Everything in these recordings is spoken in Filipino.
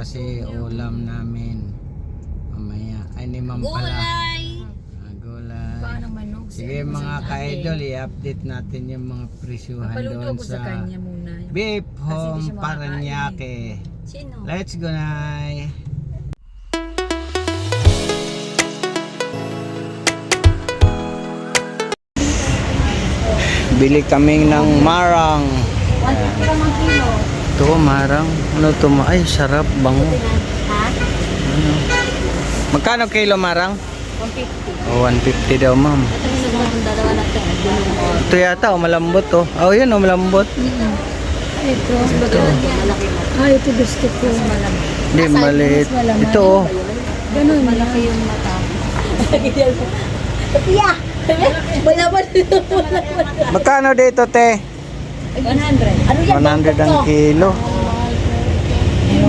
kasi ulam namin. Mamaya. Ay, ni Ma'am pala. Gulay! Ah, gulay. Paano manok? Sige mga ka-idol, i-update natin yung mga presyuhan doon sa sa kanya muna. Beef Home Paranaque. Sino? Let's go, Nay! Bili kami ng marang. Ito, marang. Ano to? ma- Ay, sarap. Bango. Ano? Magkano kilo marang? 150. Oh, 150 daw, ma'am. Ito. Ito yata, oh, malambot, oh. Oh, yun, oh, malambot. Ito. Malaki mo. Ah, ito gusto ko. Hindi, maliit. Ito, oh. Ganun. Malaki yung mata. Tiya! Malaman Magkano dito, te? 100. Ano 100 ang kilo.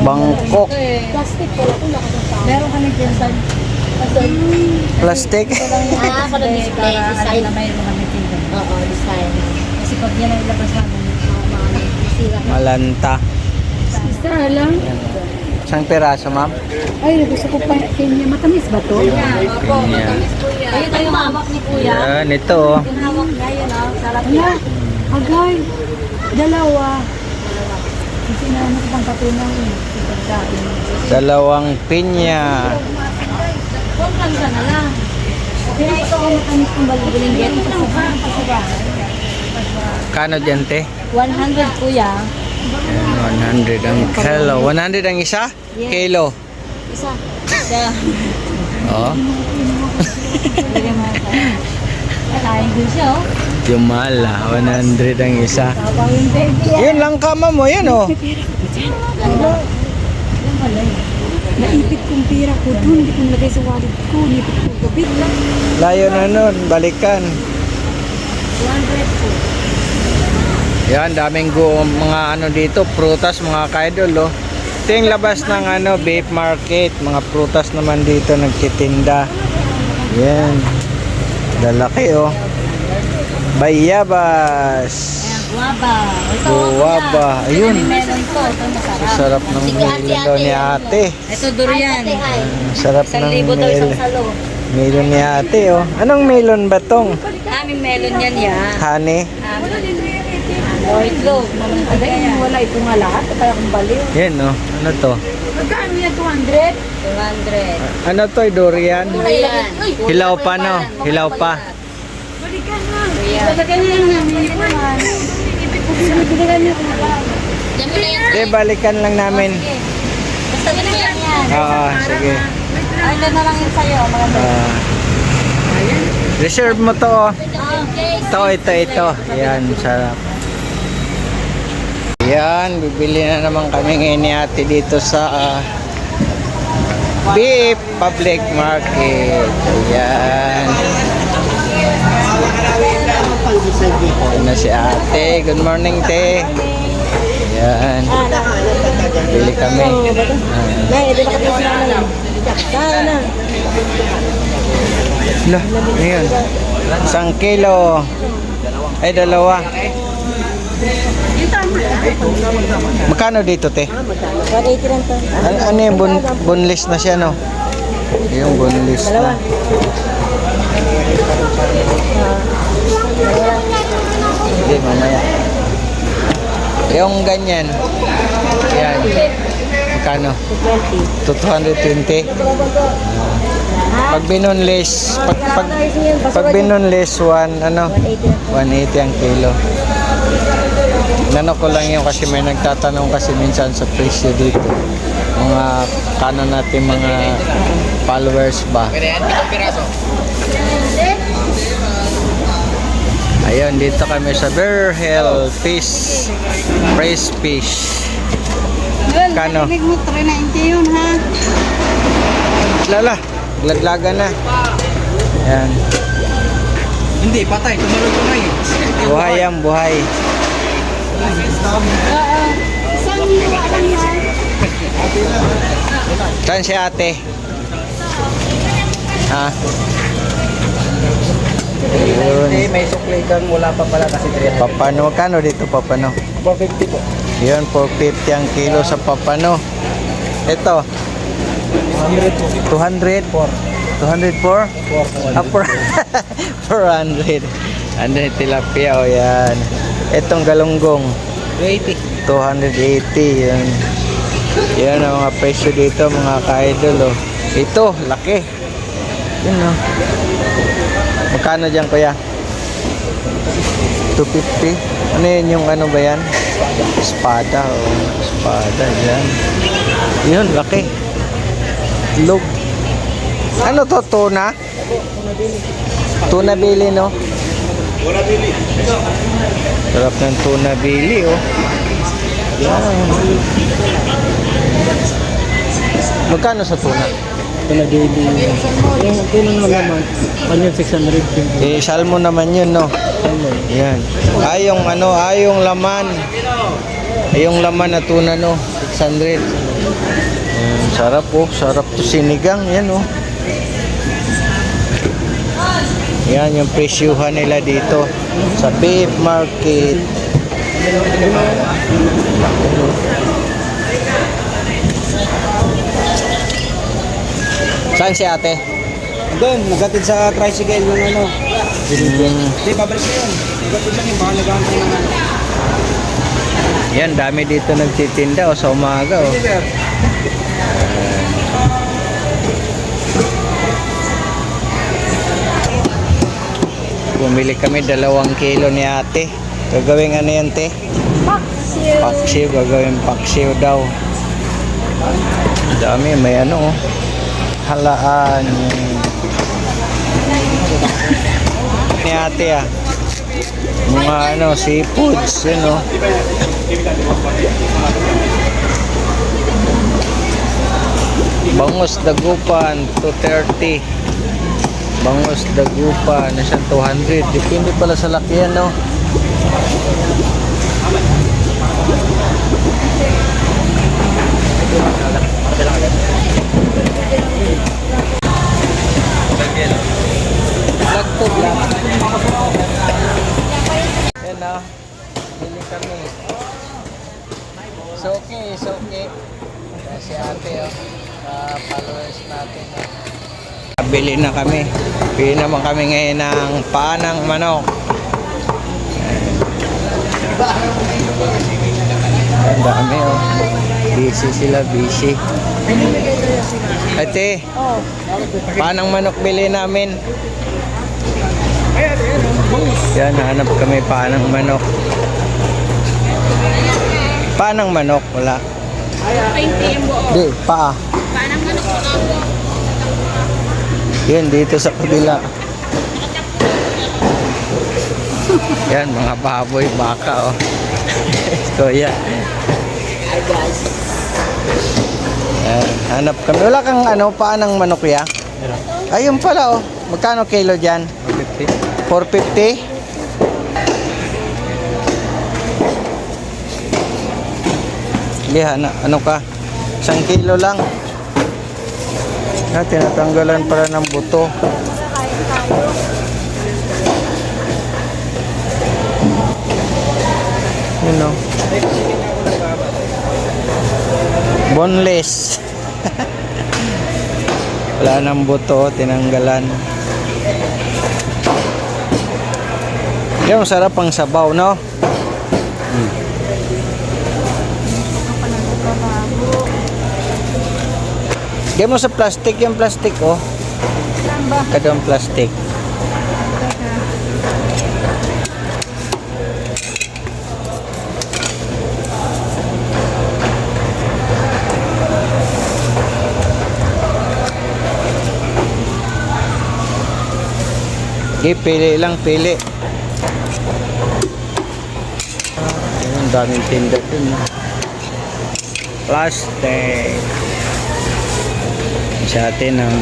Bangkok. Plastic pala ko nakasasama. Meron dyan sa... Plastic. Ah, para display. Design. may mga meeting. Oo, design. Kasi pag yan ang ilabas namin. Malanta. isa lang. Isang peraso, ma'am? Ay, gusto ko pa kanya. Matamis ba to? Yan. Ayun yung hawak ni Kuya. Yan, ito, oh. Yung hawak niya, yun ah. Sarap Wala. Agay. Dalawa. Kasi na ano pang katunaw eh. Dalawang pinya. Huwag lang siya na lang. Kaya ito ang matamis kong baliguling yan. Ito lang pa. Kano dyan, te? 100 Kuya. Yan, 100 ang kilo. 100 ang isa? Yes. Kilo. Isa. Isa. Oh. Kain din siya oh. Yung mahal, ah. 100 ang isa. Yung baby. Yun lang kama mo, yan, oh. Naipit kong pira ko dun. Hindi ko nilagay sa wallet ko. Nipit ko gabi lang. Layo na nun, balikan. 100 po. Yan, daming go, mga ano dito, prutas, mga kaidol, oh. Ito yung labas ng ano, beef market. Mga prutas naman dito nagtitinda. Yan. Lalaki, oh. Bayabas. Guwaba. Ito Guwaba. Ayun. Meron to. Ito masarap. Sarap ng melon daw ni ate. Ito durian. Sarap Isang ng isang melon. ni ate, oh. Anong melon ba tong? Aming melon yan yan. Honey? O itlog. Mamantay yan. Wala itong nga lahat. Kaya kong baliw. Yan, oh. Ano to? Magkano yan? 200? 200. Ano to, durian? Ayan. Hilaw pa, no? Hilaw pa. Balikan na. Balikan na lang namin. Binibigan niyo kung ba? Yan mo na. Eh, balikan lang namin. Basta ganun yan yan. Oo, sige. Ay, na lang yun sa'yo. Maganda. Ah. reserve mo to, oh. Ito, ito, ito. Yan, sarap. Yan, bibili na naman kami ngayon ni ate dito sa ah, Beef Public Market. Ayan. Ayan na si ate. Good morning, te. Ayan. Bili kami. Ah. Lah, ayan. Isang kilo. Ay, dalawa. Magkano dito, te? 180 lang to. Ano, ano yung bun, bunless na siya, no? Yung bunless na. Hindi, mamaya. Yung ganyan. Yan. Magkano? 20. To 220. Pag binunless, pag, pag, pag binunless, one, ano, 180 lang. 180 ang kilo. Nano ko lang yun kasi may nagtatanong kasi minsan sa presyo dito. Mga kano natin mga followers ba. Ayun, dito kami sa Bear Hill Fish. Fresh fish. Kano? Mo 390 yun ha. Lala, laglagan na. Yan. Hindi, patay. Tumalog ko na eh. Buhay yan, buhay. Isang liwa lang yan. Saan si ate? Ha? Ayun. Hindi, may suklay kang wala pa pala kasi 300. Papano, kano dito papano? 450 po. Yun, 450 ang kilo sa papano. Ito. 200. 200 for? Ah, for 400. Ano yung tilapia o yan. Itong galunggong. 280. 280 yan. Yan ang mga presyo dito mga ka-idol oh. Ito, laki. Yun oh. Magkano dyan kuya? 250. Ano yun yung ano ba yan? Espada oh. Espada yan. Yun, laki. Log. Ano to, tuna? Tuna bili, no? Tuna bili. Sarap ng tuna bili, oh. Yan. Magkano sa tuna? Ito na daily. Yung tulo na naman. Ano yung 600? Eh, salmon naman yun, no? Yan. Ay, yung ano, ay, yung laman. Ay, yung laman na tuna, no? 600. Mm, sarap, oh. Sarap to sinigang. Yan, oh. Yan, yung presyuhan nila dito sa beef market. Saan si ate? Doon, nagatid sa tricycle yung ano. Hindi, pabalik ko yun. Nagatid lang yung baka nagantay ng ano. Yan, dami dito nagtitinda o sa umaga oh. o. sir. Bumili kami dalawang kilo ni ate. Gagawing ano yan te? Paksiw. Paksiw, gagawing paksiw daw. Dami, may ano oh. Halaan. ni ate ah. Mga ano, seafoods, yun oh. Bangos dagupan, 230. Bangos dagupan, na siyang 200. Depende pala sa laki yan, no? Lagtog lang. Yan na. Bili kami. It's okay, it's okay. Si ate, oh. Sa followers natin, oh. Bili na kami. Bili naman kami ngayon ng panang manok. Ang dami oh. Busy sila, busy. Ate, panang manok bili namin. Yan, hanap kami panang manok. Panang manok, wala. 20 yung buo. Di, paa. Paano nga po Yan, dito sa kabila. Yan, mga baboy, baka, oh. Kuya. Yan, hanap kami. Wala kang ano, paanang manok ya? Ayun pala, oh. Magkano kilo dyan? 450. 450? Liha na, ano ka? Isang kilo lang. Ah, tinatanggalan pala ng buto. You know. Boneless. Wala nang buto, tinanggalan. Yung sarap ang sabaw, no? Gaya mo sa plastic, yung plastic, oh. Kada ang plastic. Okay, pili lang, pili. Ayun, daming tinda dun. ah. Plastic. Sa atin ang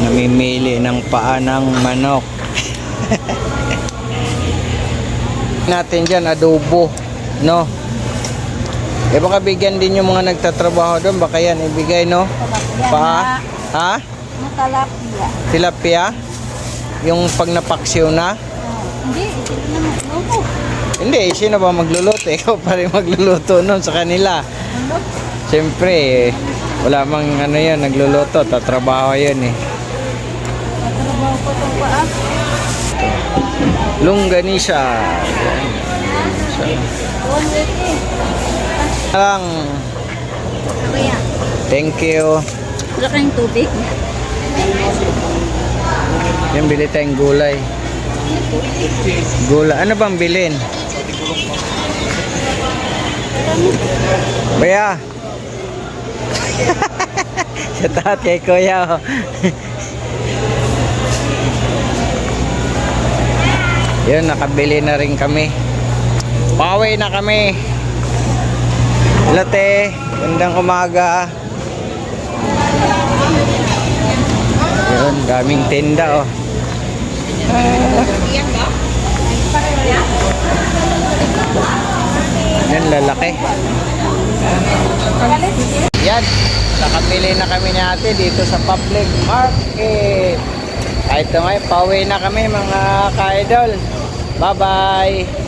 namimili ng paa ng manok. natin dyan, adobo. No? Eh baka bigyan din yung mga nagtatrabaho doon. Baka yan ibigay, no? Paa? Ha? matalapia. Tilapia? Yung pag napaksiw na? Oh, hindi. Hindi, sino ba magluluto? Ikaw pa rin magluluto nun sa kanila. Siyempre, eh, wala mang ano yun, nagluluto. Tatrabaho yun eh. Tatrabaho ko itong paa. Longganisa. Lang. Thank you. wala kayong tubig? Yan, bili tayong gulay. Gulay. Ano bang bilin? Kuya. Shout out kay Kuya. oh. Yun, nakabili na rin kami. Pauwi na kami. Late, gandang umaga. Yun, daming tinda oh. Yan, lalaki. Yan, nakabili na kami ni dito sa public market. Kahit ngayon, pauwi na kami mga ka-idol. Bye-bye!